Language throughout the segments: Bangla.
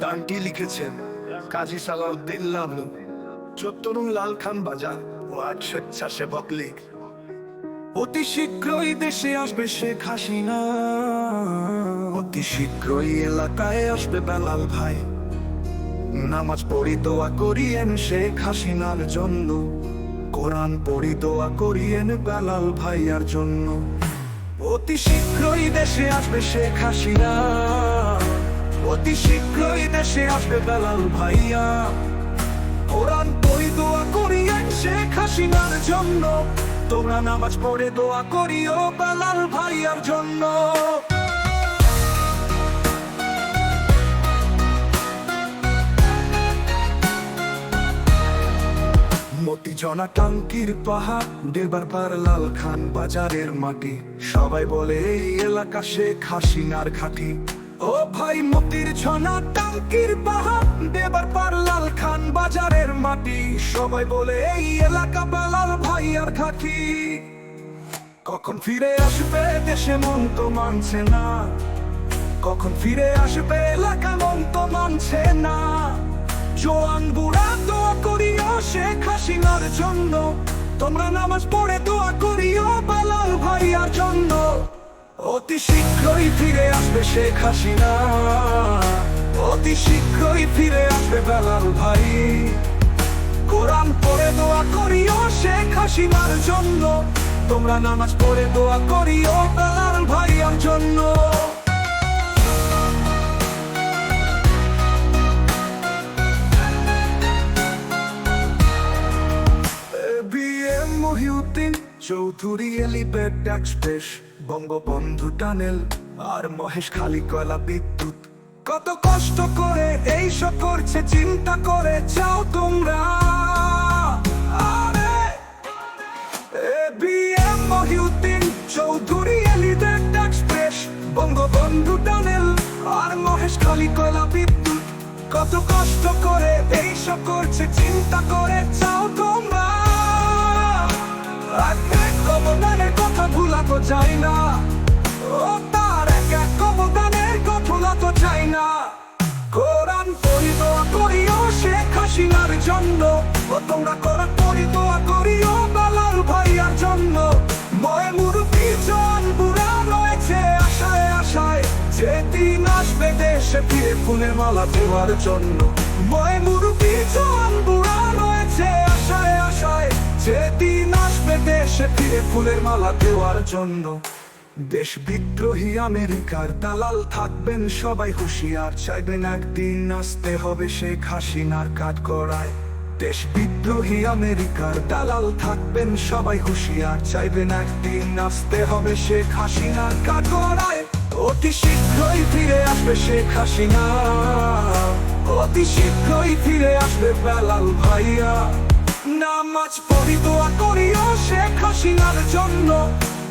গানটি লিখেছেন কাজী সালাউদ্দিন লালু চত্বরুল লাল খান বাজার ওয়ার্ড স্বেচ্ছাসেবক লীগ। অতি শীঘ্রই দেশে আসবে শেখ হাসিনা। অতি শীঘ্রই এলাকায় আসবে বেলাল ভাই। নামাজ পড়ি দোয়া করিয়েন শেখ হাসিনার জন্য। কোরআন পড়ি দোয়া করিয়েন বেলাল ভাইয়ার জন্য। অতি শীঘ্রই দেশে আসবে শেখ হাসিনা। অতি শীঘ্রই দেশে আসবে বেলাল ভাইয়া। কোরআন পড়ি দোয়া করিয়েন শেখ হাসিনার জন্য। তোমরা নামাজ পড়ে দোয়া করিও বেলাল ভাইয়ার জন্য। মতি জনা টাঙ্কির পাহাড় দেবার পার লাল খান বাজারের মাটি। সবাই বলে, এই এলাকা শেখ হাসিনার ঘাটি। ও ভাই মতির ছনা, টাঙ্কির পাহাড় দেবার পার লাল খান বাজারের মাটি। সবাই বলে, এই এলাকা বেলাল ভাই আর ঘাটি কখন ফিরে আসবে, দেশে মন তো মানছে না। কখন ফিরে আসবে, এলাকা মন তো মানছে না। জোয়ান বুড়া দোয়া করিও, শেখ হাসিনার জন্য। তোমরা নামাজ পড়ে দোয়া অতি শীঘ্রই ফিরে আসবে শেখ হাসিনা। অতি শীঘ্রই ফিরে আসবে বেলাল ভাই। কোরআন পরে দোয়া করিও শেখ হাসিনার জন্য। তোমরা নামাজ পড়ে দোয়া করিও বেলাল ভাইয়ার জন্য। Chowdhury elevate express Bangabandhu tunnel আর মহেশ খালি কয়লা বিদ্যুৎ। কত কষ্ট করে এইসব করছে, চিন্তা করে চাও তোমরা। চৌধুরী এক্সপ্রেস বঙ্গবন্ধু টানেল আর মহেশ খালি বিদ্যুৎ। কত কষ্ট করে এইসব করছে চাই না। ও তার এক এক অবদানের কথা ভুলা তো চাই না। কোরআন পড়ি দোয়া করিও শেখ হাসিনার জন্য। ও তোমরা কোরআন পড়ি দোয়া করিও বেলাল ভাইয়ার জন্য। ময় মুরব্বী জন বুড়া রয়েছে আশায় আশায়। যেদিন আসবে দেশে ফিরে ফুলের মালা দেওয়ার জন্য। ময় মুরব্বী জন বুড়া রয়েছে আশায় আশায়। যেদিন আসবে দেশে ফিরে ফুলের মালা দেওয়ার জন্য। দেশ বিদ্রোহী আমেরিকার দালাল থাকবেন সবাই হুঁশিয়ার। চাইবেন একদিন আসতে হবে শেখ হাসিনার কাঠ করায় দেশ বিদ্রোহী আমেরিকার দালাল থাকবেন সবাই হুঁশিয়ার। চাইবেন একদিন আসতে হবে শেখ হাসিনার কাঠ করায় অতি শীঘ্রই ফিরে আসবে শেখ হাসিনা। অতি শীঘ্রই ফিরে আসবে বেলাল ভাইয়া। নামাজ পড়ি দোয়া করিও শেখ হাসিনার জন্য।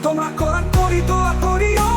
তোমরা করার পড়ি দোয়া করিও